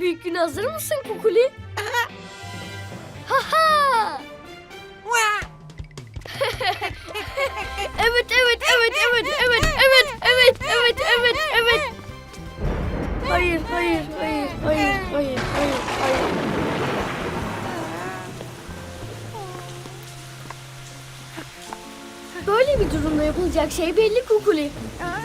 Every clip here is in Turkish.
Büyük gün hazır mısın Kukuli? Ha ha! evet, evet, evet, evet, evet, evet, evet, evet. Hayır, hayır, hayır, hayır, hayır, hayır, hayır. Böyle bir durumda yapılacak şey belli Kukuli. Aa.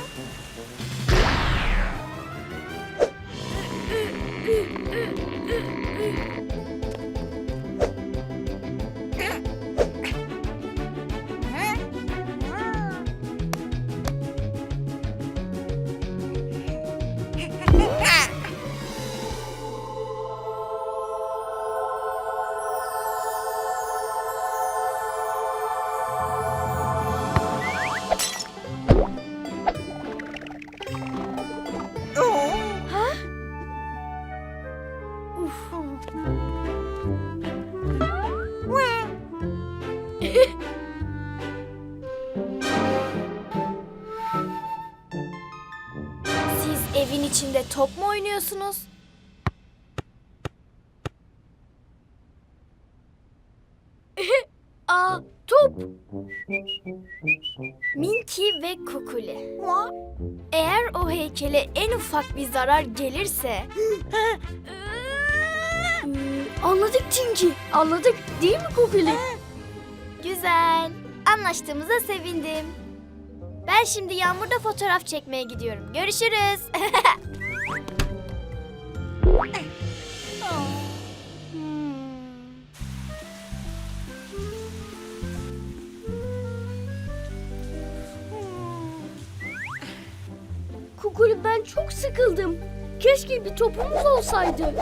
İçinde top mu oynuyorsunuz? Aa, top. Minky ve Kukuli. Eğer o heykele en ufak bir zarar gelirse... Hmm, anladık Tinky. Anladık değil mi Kukuli? Güzel. Anlaştığımıza sevindim. Ben şimdi yağmurda fotoğraf çekmeye gidiyorum. Görüşürüz. Kukuli ben çok sıkıldım. Keşke bir topumuz olsaydı.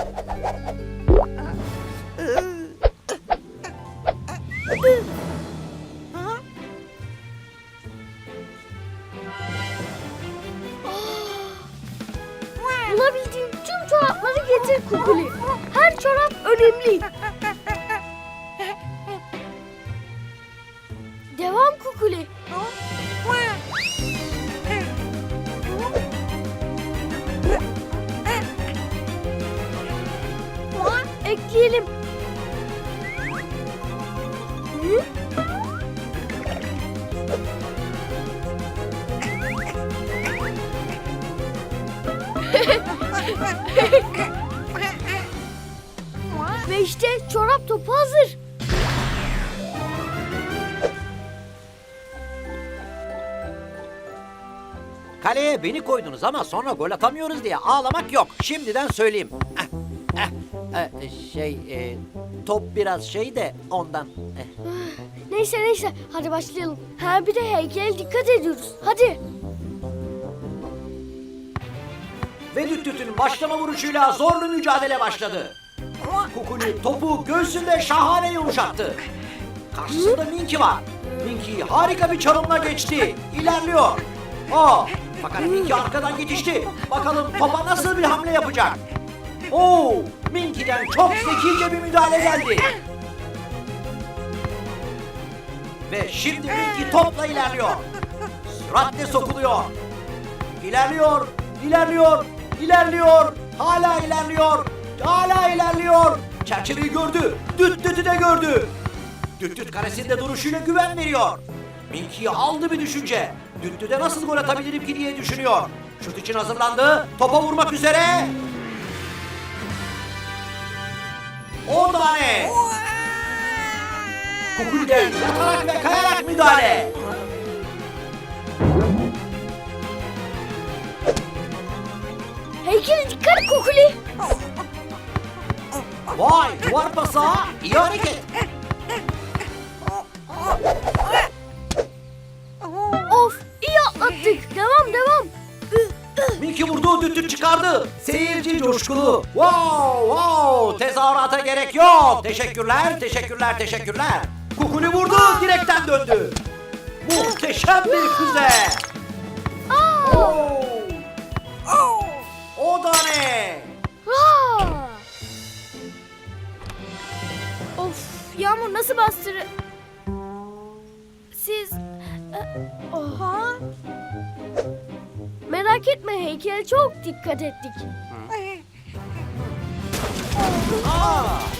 Devam Kukuli. Ekleyelim. Hı? Ve işte çorap topu hazır. Kaleye beni koydunuz ama sonra gol atamıyoruz diye ağlamak yok. Şimdiden söyleyeyim. Eh, eh, eh, şey, e, top biraz şey de ondan. Eh. Neyse neyse hadi başlayalım. Ha bir de heykele dikkat ediyoruz. Hadi. Ve düt dütün başlama vuruşuyla zorlu mücadele başladı. Kukuli topu göğsünde şahane yumuşattı. Karşısında Minky var. Minky harika bir çalımla geçti. İlerliyor. Aa, fakat Minky arkadan yetişti. Bakalım topa nasıl bir hamle yapacak. Oo, Minky'den çok zekice bir müdahale geldi. Ve şimdi Minky topla ilerliyor. Süratle sokuluyor. İlerliyor, ilerliyor, ilerliyor, hala ilerliyor, hala ilerliyor. Çerçeveyi gördü, düt dütü de gördü. Düt düt karesinde duruşuyla güven veriyor. Minky'yi aldı bir düşünce. Düt düte nasıl gol atabilirim ki diye düşünüyor. Şut için hazırlandı, topa vurmak üzere. O tane. Kukulden yatarak ve kayarak müdahale. Heykele dikkat Kukuli. Vay duvar pası ha, iyi hareket. Minky vurdu, düttü çıkardı. Seyirci coşkulu. Wow, wow. Tezahürata gerek yok. Teşekkürler, teşekkürler, teşekkürler. Kukuli vurdu, direkten döndü. Muhteşem bir füze. Oo. O da ne? Of yağmur nasıl bastırı... Merak etme heykel çok dikkat ettik. Aa.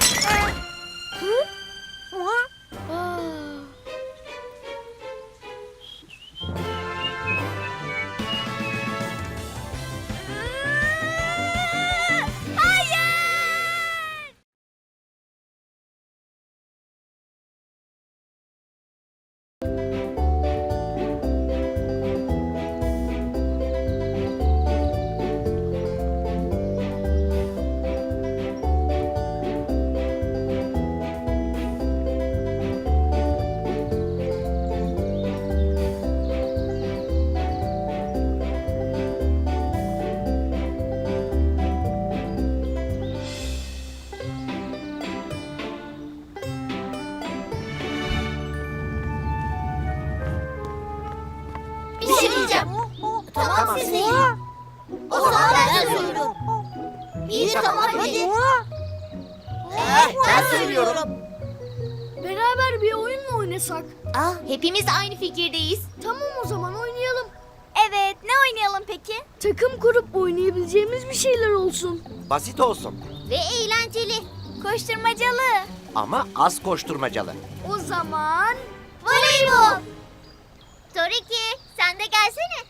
Oynasak? Ah, hepimiz aynı fikirdeyiz. Tamam o zaman oynayalım. Evet, ne oynayalım peki? Takım kurup oynayabileceğimiz bir şeyler olsun. basit olsun Ve eğlenceli. Koşturmacalı. ama az koşturmacalı. O zaman... Voleybol. Toriki, sen de gelsene.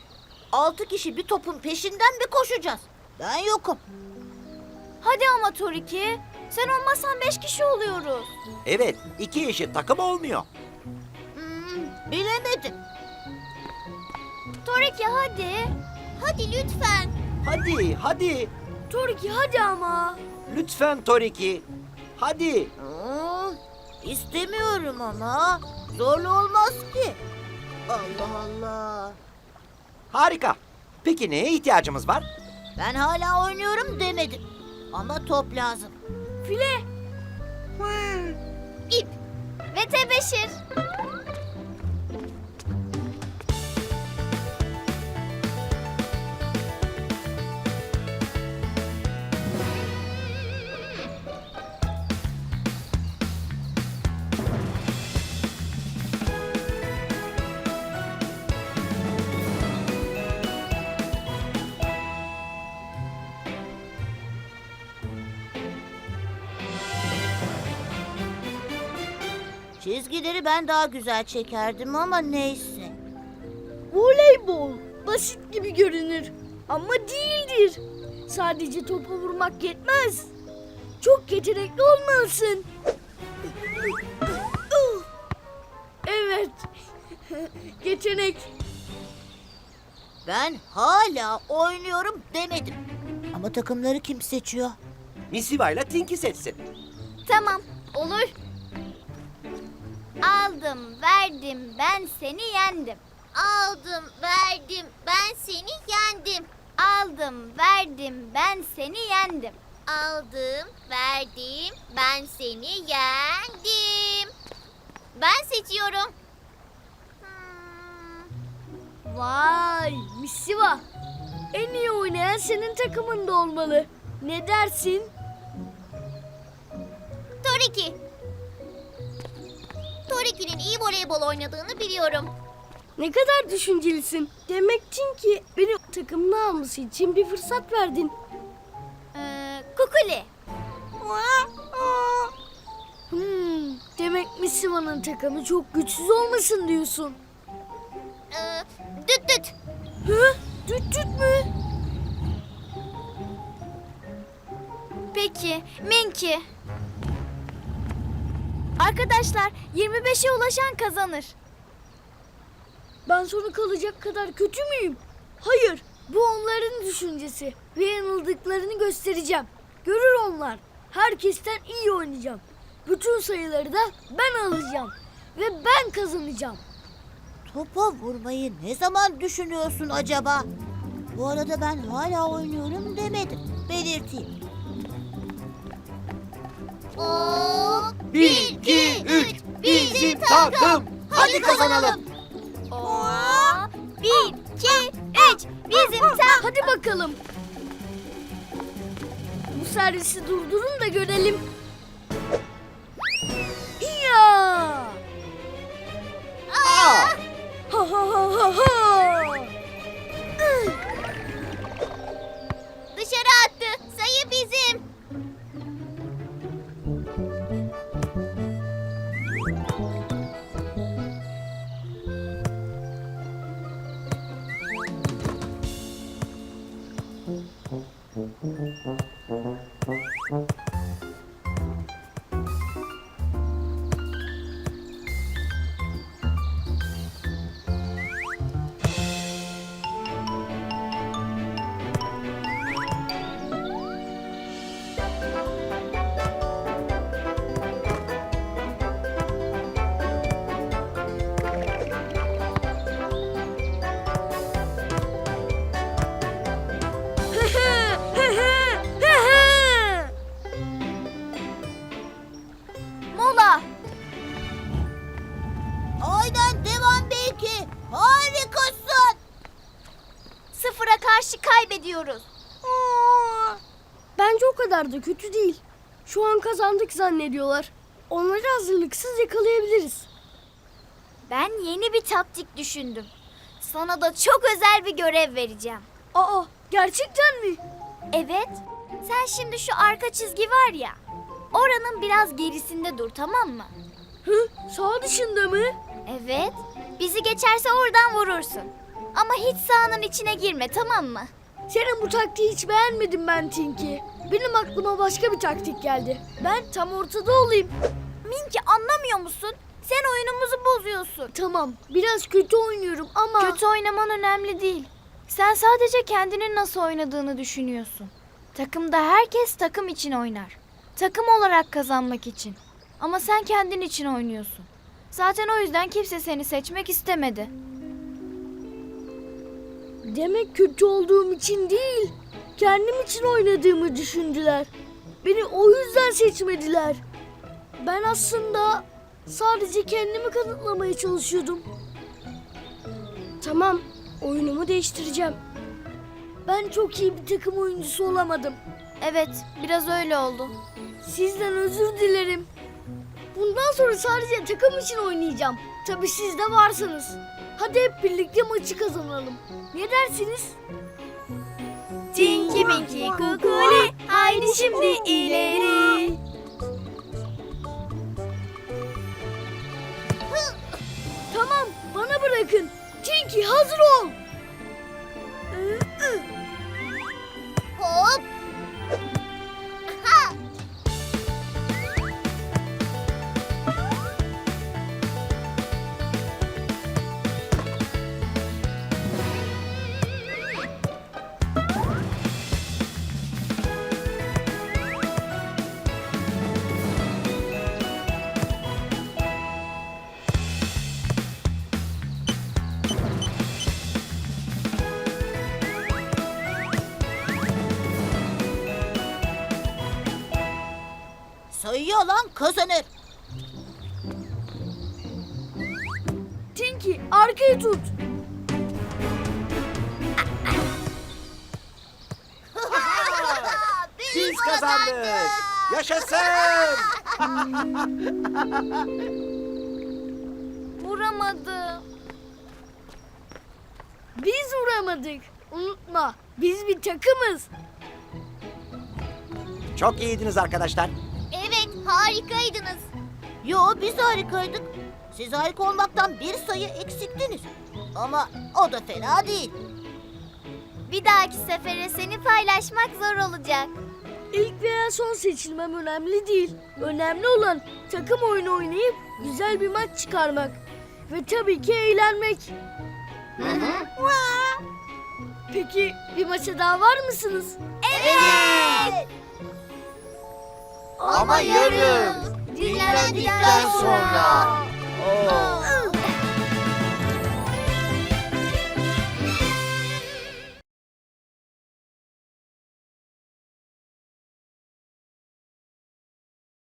Altı kişi bir topun peşinden mi koşacağız? Ben yokum. Hadi ama Toriki. Sen olmazsan beş kişi oluyoruz. Evet, iki eşit takım olmuyor. Hmm, bilemedim. Toriki hadi. Hadi lütfen. Hadi, hadi. Toriki hadi ama. Lütfen Toriki. Hadi. Aa, istemiyorum ama. Zorlu olmaz ki. Allah Allah. Harika. Peki neye ihtiyacımız var? Ben hala oynuyorum demedim. Ama top lazım. File. İp ve tebeşir. Çizgileri ben daha güzel çekerdim ama neyse. Voleybol. Basit gibi görünür. Ama değildir. Sadece topa vurmak yetmez. Çok yetenekli olmalısın. Evet. Yetenek. Ben hala oynuyorum demedim. Ama takımları kim seçiyor? Misiva ile Tinky seçsin. Tamam, olur. Aldım, verdim, ben seni yendim. Aldım, verdim, ben seni yendim. Aldım, verdim, ben seni yendim. Aldım, verdim, ben seni yendim. Ben seçiyorum. Hmm, Vay Misiva. En iyi oynayan senin takımında olmalı. Ne dersin? Toriki. Toriki'nin iyi voleybol oynadığını biliyorum. Ne kadar düşüncelisin. Demektin ki beni takımına alması için bir fırsat verdin. Ee, Kukuli. Hmm, demek Misiva'nın takımı çok güçsüz olmasın diyorsun. Ee, düt düt. Hı? Düt düt mü? Peki, Minki. Arkadaşlar, 25'e ulaşan kazanır. Ben sona kalacak kadar kötü müyüm? Hayır, bu onların düşüncesi ve yanıldıklarını göstereceğim. Görür onlar. Herkesten iyi oynayacağım. Bütün sayıları da ben alacağım ve ben kazanacağım. Topa vurmayı ne zaman düşünüyorsun acaba? Bu arada ben hala oynuyorum demedim. Belirteyim. Oo, bir, iki, üç. Bizim takım. Hadi kazanalım. Bir, iki, üç. Bizim takım. Hadi bakalım. Bu servisi durdurun da görelim. Karşı kaybediyoruz. Bence o kadar da kötü değil. Şu an kazandık zannediyorlar. Onları hazırlıksız yakalayabiliriz. Ben yeni bir taktik düşündüm. Sana da çok özel bir görev vereceğim. Aa, gerçekten mi? Evet. Sen şimdi şu arka çizgi var ya. Oranın biraz gerisinde dur tamam mı? Hı? Sağ dışında mı? Evet. Bizi geçerse oradan vurursun. Ama hiç sahanın içine girme tamam mı? Senin bu taktiği hiç beğenmedim ben Tinky. Benim aklıma başka bir taktik geldi. Ben tam ortada olayım. Minki anlamıyor musun? Sen oyunumuzu bozuyorsun. Tamam, biraz kötü oynuyorum ama... Kötü oynaman önemli değil. Sen sadece kendinin nasıl oynadığını düşünüyorsun. Takımda herkes takım için oynar. Takım olarak kazanmak için. Ama sen kendin için oynuyorsun. Zaten o yüzden kimse seni seçmek istemedi. Demek kötü olduğum için değil, kendim için oynadığımı düşündüler. Beni o yüzden seçmediler. Ben aslında sadece kendimi kanıtlamaya çalışıyordum. Tamam, oyunumu değiştireceğim. Ben çok iyi bir takım oyuncusu olamadım. Evet, biraz öyle oldu. Sizden özür dilerim. Bundan sonra sadece takım için oynayacağım. Tabii siz de varsınız. Hadi hep birlikte maçı kazanalım. Ne dersiniz? Tinky Winky Kukuli, haydi şimdi ileri. Tamam, bana bırakın. Tinky hazır ol. Sayıyı alan kazanır. Tinky arkayı tut. Biz kazandık. Yaşasın. Vuramadı. Biz vuramadık. Unutma, biz bir takımız. Çok iyiydiniz arkadaşlar. Harikaydınız. Yo biz harikaydık. Siz harika olmaktan bir sayı eksiktiniz. Ama o da fena değil. Bir dahaki sefere seni paylaşmak zor olacak. İlk veya son seçilmem önemli değil. Önemli olan takım oyunu oynayıp güzel bir maç çıkarmak. Ve tabii ki eğlenmek. Vaa! Peki bir maça daha var mısınız? Evet. Ama yarın, dinlendikten sonra. Oo.